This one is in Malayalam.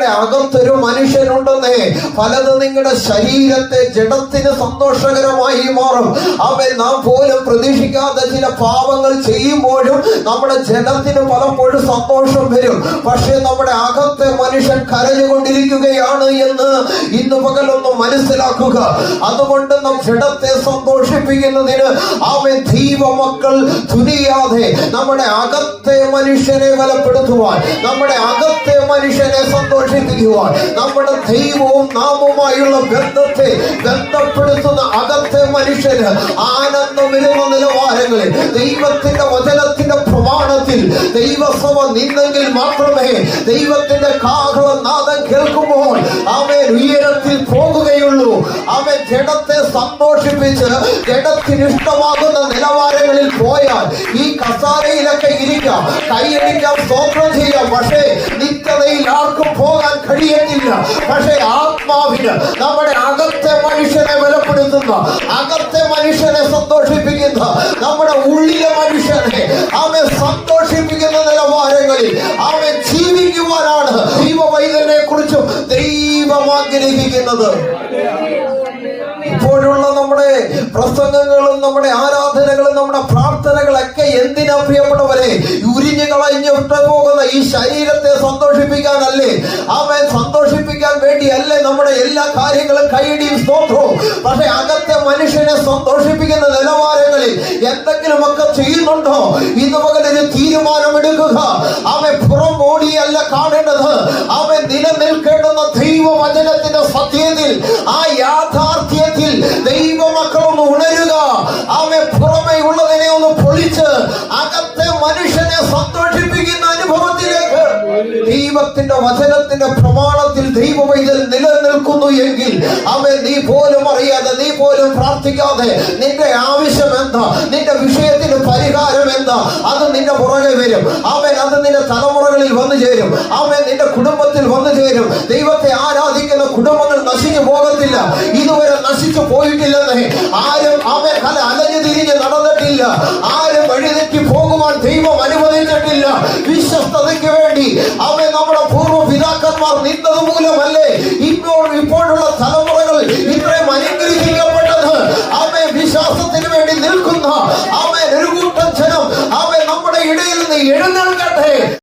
നിങ്ങളുടെ അകത്തൊരു മനുഷ്യനുണ്ടെന്നേ. പലത് നിങ്ങളുടെ ശരീരത്തെ ജഡത്തിന് സന്തോഷകരമായി മാറും. അവൻ നാം പോലും പ്രതീക്ഷിക്കാതെ ചില പാപങ്ങൾ ചെയ്യുമ്പോഴും നമ്മുടെ ജഡത്തിന് പലപ്പോഴും സന്തോഷം വരും. പക്ഷെ നമ്മുടെ അകത്തെ മനുഷ്യൻ കരഞ്ഞുകൊണ്ടിരിക്കുകയാണ് എന്ന് ഇന്ന് പകലൊന്ന് മനസ്സിലാക്കുക. അതുകൊണ്ട് നാം ജഡത്തെ സന്തോഷിപ്പിക്കുന്നതിന് അവൻ ദൈവമക്കൾ തുനിയാതെ നമ്മുടെ അകത്തെ മനുഷ്യനെ ബലപ്പെടുത്തുവാൻ നമ്മുടെ അകത്തെ മനുഷ്യനെ സന്തോഷിപ്പിക്കുവാൻ നമ്മുടെ ദൈവവും നാമുമായുള്ള ബന്ധത്തെ ബന്ധപ്പെടുത്തുന്ന അകത്തെ മനുഷ്യന് ആനന്ദം വരുന്ന നിലവാരങ്ങളിൽ ദൈവത്തിന്റെ വചനത്തിന്റെ പ്രമാണത്തിൽ ദൈവസഭ നിന്നെങ്കിൽ മാത്രമേ ദൈവത്തിന്റെ കാഹളം നാദം കേൾക്കുമ്പോൾ അവൻ ഉയരത്തിൽ പോകുകയുള്ളൂ. അവൻ ജഡത്തെ സന്തോഷിപ്പിച്ച് ജഡത്തിന് ഇഷ്ടമാകുന്ന നിലവാരങ്ങളിൽ പോയാൽ ഈ കസാരയിലൊക്കെ ഇരിക്കാം. കൈയടിക്കാം സ്വപ്നം ചെയ്യാം. പക്ഷേ നിത്യതയിൽ ആർക്കും പോകാൻ കഴിയത്തില്ല. പക്ഷേ ആത്മാവിന് നമ്മുടെ അകത്തെ മനുഷ്യനെ ബലപ്പെടുത്തുന്ന അകത്തെ മനുഷ്യനെ സന്തോഷിപ്പിക്കുന്ന നമ്മുടെ ഉള്ളിലെ മനുഷ്യനെ അവൻ സന്തോഷിപ്പിക്കുന്ന നിലവാരങ്ങളിൽ അവൻ ജീവിക്കുവാനാണ്. ദൈവം ആഗ്രഹിക്കുന്നത്. ഇപ്പോഴുള്ള നമ്മുടെ പ്രസംഗങ്ങളും നമ്മുടെ ആരാധനകളും നമ്മുടെ പ്രാർത്ഥനകളൊക്കെ എന്തിനാ പ്രിയപ്പെട്ടവരെ? ഉരിഞ്ഞു കളഞ്ഞു പോകുന്ന ഈ ശരീരത്തെ സന്തോഷിപ്പിക്കാനല്ലേ? അവൻ സന്തോഷിപ്പിക്കാൻ വേണ്ടിയല്ലേ നമ്മുടെ എല്ലാ കാര്യങ്ങളും കൈയിടിയും സ്തോത്രവും. പക്ഷെ അകത്തെ മനുഷ്യനെ സന്തോഷിപ്പിക്കുന്ന നിലവാരങ്ങളിൽ എന്തെങ്കിലുമൊക്കെ ചെയ്യുന്നുണ്ടോ? ഇന്ന് പകലൊരു തീരുമാനമെടുക്കുക. അവൻ പുറം ഓടിയല്ല കാണേണ്ടത്. അവൻ നിലനിൽക്കേണ്ടുന്ന ദൈവവചനത്തിന്റെ സത്യത്തിൽ ആ യാഥാർത്ഥ്യത്തിൽ ദൈവമക്കളൊന്ന് ഉണരുക. അവൻ പുറമെ ഉള്ളതിനെ ഒന്ന് പൊളിച്ച് അകത്തെ മനുഷ്യനെ സന്തോഷിപ്പിക്കുന്ന അനുഭവത്തിലേക്ക്. ദൈവത്തിന്റെ വചനത്തിന്റെ പ്രമാണത്തിൽ ദൈവവൈതൽ നിലനിൽക്കുന്നു എങ്കിൽ അവൻ നീ പോലും അറിയാതെ നീ പോലും പ്രാർത്ഥിക്കാതെ നിന്റെ ആവശ്യം എന്താ? നിന്റെ വിഷയത്തിന് പരിഹാരം അത് നിന്റെ പുറകെ വരും. അവൻ അത് നിന്റെ തലമുറകളിൽ വന്നു ചേരും. അവൻ നിന്റെ കുടുംബത്തിൽ വന്നു ചേരും. ദൈവത്തെ ആരാധിക്കുന്ന കുടുംബങ്ങൾ നശിച്ചു പോകത്തില്ല. ഇതുവരെ നശിച്ചു പോയിട്ടില്ലെന്ന്. ആരും അവൻ കല അലഞ്ഞു തിരിഞ്ഞ് നടന്നിട്ടില്ല. ആരും വഴിതെറ്റി പോകുവാൻ ദൈവം അനുവദിച്ചിട്ടില്ല. വിശ്വസ്തതയ്ക്ക് വേണ്ടി അവൻ നമ്മുടെ പൂർവ പിതാക്കന്മാർ നിന്നത് മൂലമല്ലേ ഇപ്പോൾ ഇപ്പോഴുള്ള തലമുറകൾ ഇത്രയും അനുഗ്രഹിക്കപ്പെട്ടത്? അവൻ വിശ്വാസത്തിന് വേണ്ടി നിൽക്കുന്ന അവൻ ഒരു കൂട്ടം ജനം எழுந்தருள் கட்டே